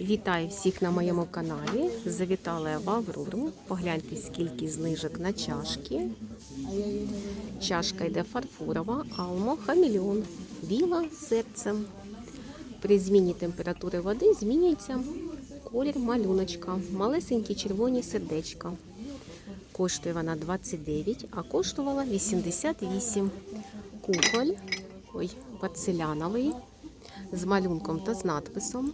Вітаю всіх на моєму каналі. Завітала я в Аврору. Погляньте, скільки знижок на чашки. Чашка йде фарфорова, алмо хамільон, біла з серцем. При зміні температури води змінюється колір малюночка, малесенькі червоні сердечка. Коштує вона 29, а коштувала 88. Кухоль, ой, порцеляновий, з малюнком та з надписом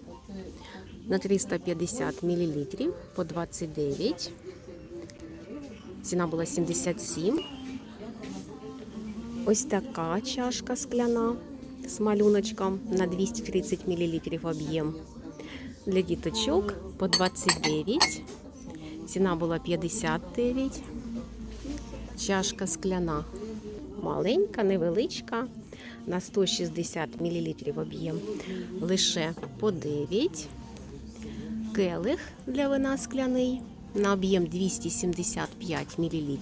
на 350 мл по 29. Ціна була 77. Ось така чашка скляна з малюночком на 230 мл об'єм. Для діточок по 29. Ціна була 59. Чашка скляна. Маленька, невеличка. На 160 мл об'єм. Лише по 9. Келих для вина скляний на об'єм 275 мл.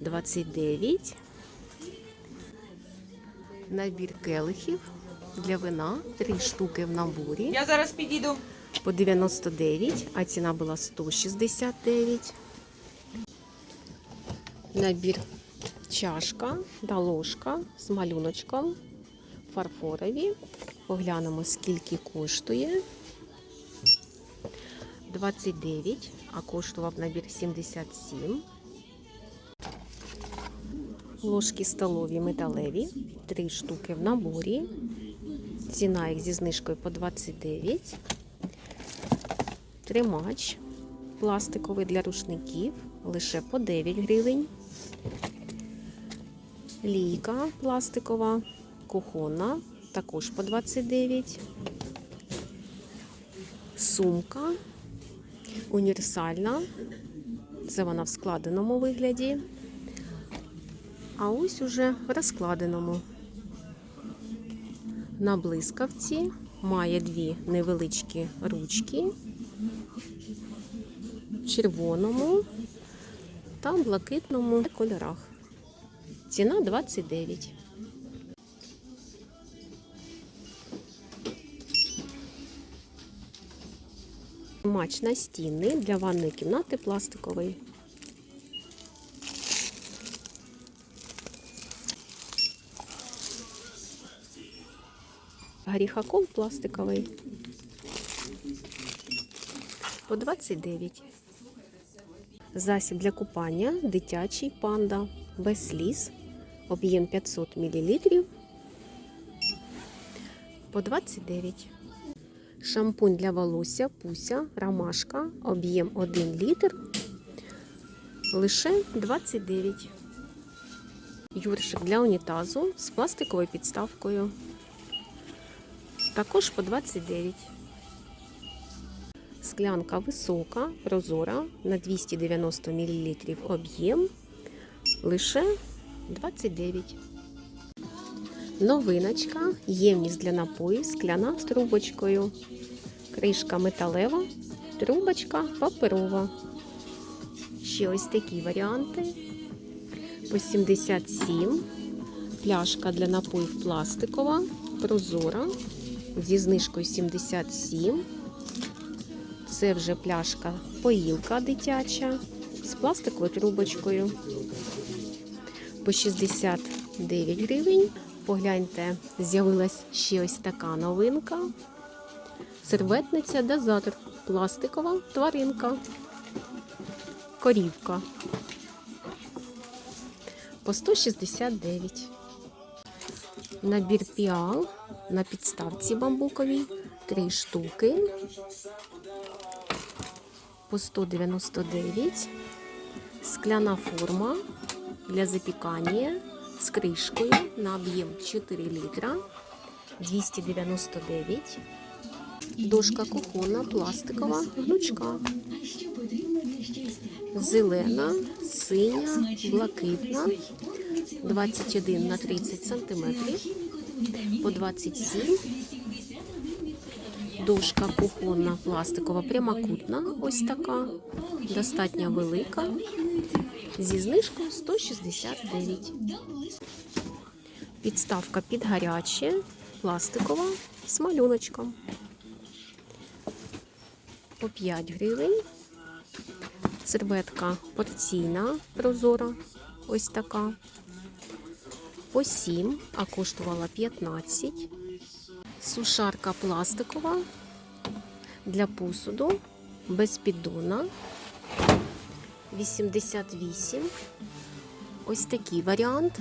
29. Набір келихів для вина. Три штуки в наборі Я зараз підійду. по 99, а ціна була 169. Набір чашка та ложка з малюночком фарфорові. Поглянемо, скільки коштує. 29, а коштував набір 77. Ложки столові металеві, 3 штуки в наборі. Ціна їх зі знижкою по 29. Тримач пластиковий для рушників лише по 9 гривень. Лійка пластикова, кухонна, також по 29. Сумка універсальна. Це вона в складеному вигляді. А ось уже в розкладеному. На блискавці має дві невеличкі ручки в червоному та блакитному кольорах. Ціна 29. Мач настінний для ванної кімнати пластиковий. Горіхаков пластиковий. По 29. Засіб для купання дитячий панда без сліз. Об'єм 500 мл. По 29. Шампунь для волосся Пуся Ромашка. Об'єм 1 літр. Лише 29. Юршик для унітазу з пластиковою підставкою. Також по 29. Склянка висока, прозора на 290 мл об'єм. Лише 29. Новиночка, ємність для напоїв, скляна з трубочкою. Кришка металева, трубочка паперова. Ще ось такі варіанти. По 77. Пляшка для напоїв пластикова, прозора. Зі знижкою 77. Це вже пляшка поїлка дитяча з пластиковою трубочкою. По 69 гривень. Погляньте, з'явилась ще ось така новинка. Серветниця дозатор. Пластикова тваринка. Корівка. По 169. Набір піал на підставці бамбуковій. Три штуки. По 199. Скляна форма для запікання з кришкою на об'єм 4 літра 299. Дошка кухонна, пластикова, гнучка. Зелена, синя, блакитна. 21 на 30 сантиметрів. По 27. Дошка кухонна, пластикова, прямокутна. Ось така. Достатньо велика. Зі знижкою 169. Підставка під гаряче, пластикова з малюночком. по 5 гривень. Серветка порційна, прозора, ось така. По 7, а коштувала 15. Сушарка пластикова для посуду без піддона 88. Ось такий варіант.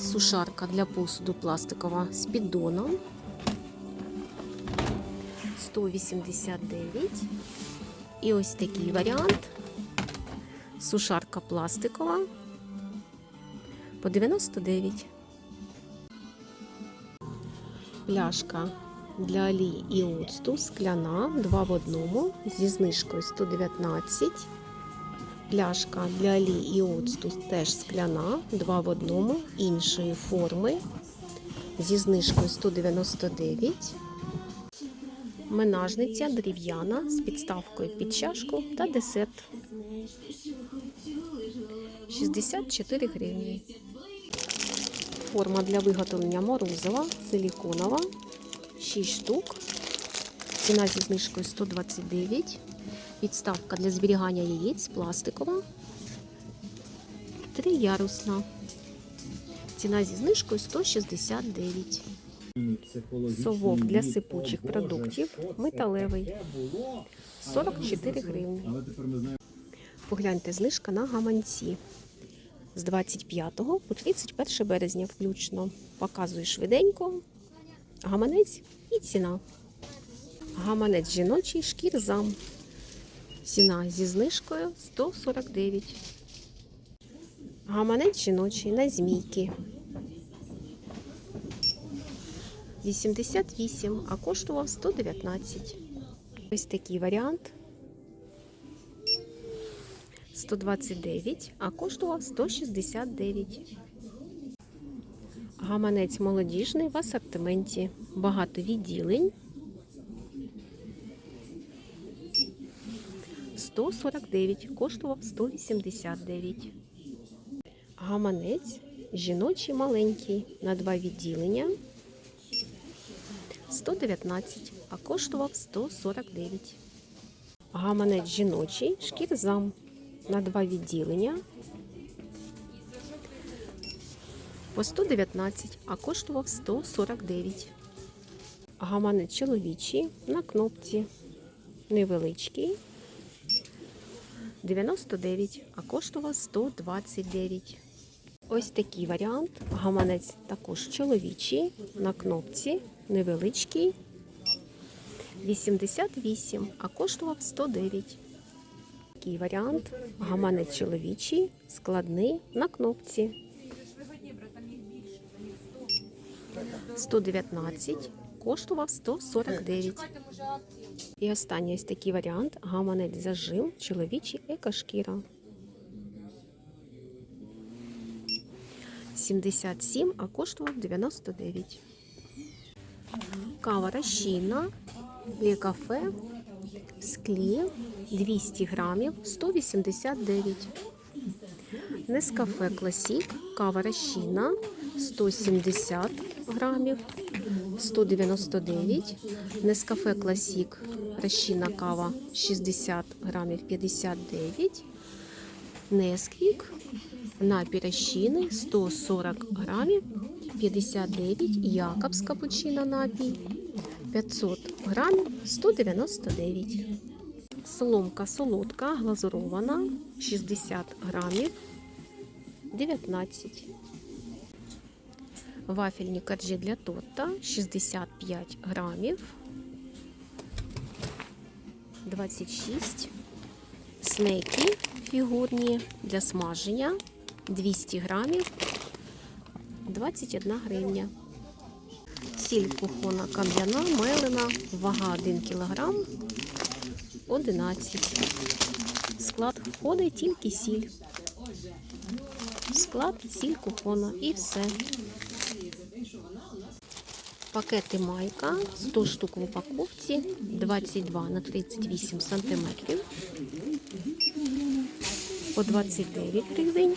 Сушарка для посуду пластикова з піддоном 189. І ось такий варіант. Сушарка пластикова по 99. Пляшка для олії і оцту скляна 2 в одному зі знижкою 119. Пляшка для олії і оцту теж скляна 2 в одному іншої форми зі знижкою 199. Менажниця дерев'яна з підставкою під чашку та десерт. 64 гривні. Форма для виготовлення морозива силіконова 6 штук. Ціна зі знижкою 129. Підставка для зберігання яєць пластикова. Триярусна. Ціна зі знижкою 169. Совок для сипучих продуктів металевий 44 гривні. Погляньте знижка на гаманці з 25 по 31 березня включно. Показую швиденько. Гаманець і ціна. Гаманець жіночий шкірзам. Ціна зі знижкою 149. Гаманець жіночий на змійки. 88, а коштував 119. Ось такий варіант. 129, а коштував 169. Гаманець молодіжний в асортименті. Багато відділень. 149, коштував 189. Гаманець жіночий маленький на два відділення. 119, а коштував 149. Гаманець жіночий шкірзам на два відділення. По 119, а коштував 149. Гаманець чоловічий на кнопці. Невеличкий. 99, а коштував 129. Ось такий варіант. Гаманець також чоловічий на кнопці. Невеличкий. 88, а коштував 109. Такий варіант. Гаманець чоловічий, складний на кнопці. 119, коштував 149. І останній ось такий варіант. Гаманець зажим, чоловічий екошкіра. 77, а коштував 99. Кава розчинна, для кафе в склі 200 грамів 189. Нескафе Класік, кава розчинна 170 грамів 199. Нескафе Класік, розчинна кава 60 грамів 59. Несквік, напій розчинний 140 грамів 59. Якобс капучино напій 500 грамів 199. Соломка солодка, глазурована 60 грамів 19. Вафельні коржі для торта 65 грамів 26. Снеки фігурні для смаження 200 грамів 21 гривня. Сіль кухона кам'яна, мелена, вага 1 кг 11. В склад входить тільки сіль. Склад сіль кухона і все. Пакети майка 100 штук в упаковці 22 на 38 сантиметрів. по 29 гривень.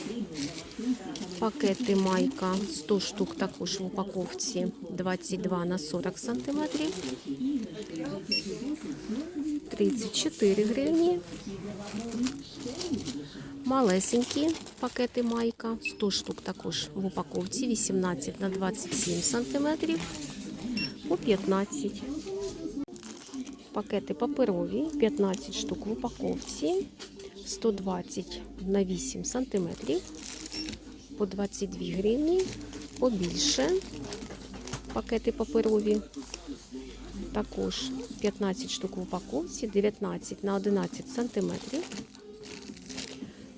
Пакети майка 100 штук також в упаковці 22 на 40 сантиметрів. 34 гривні. Малесенькі пакети майка 100 штук також в упаковці 18 на 27 сантиметрів по 15. Пакети паперові 15 штук в упаковці 120 на 8 сантиметрів по 22 гривні. Побільше пакети паперові. Також 15 штук в упаковці, 19 на 11 сантиметрів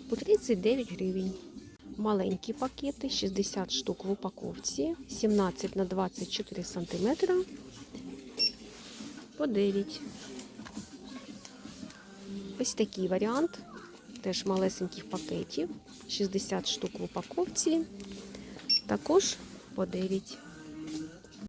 по 39 гривень. Маленькі пакети, 60 штук в упаковці, 17 на 24 сантиметра по 9. Ось такий варіант. Теж малесеньких пакетів, 60 штук в упаковці, також по 9.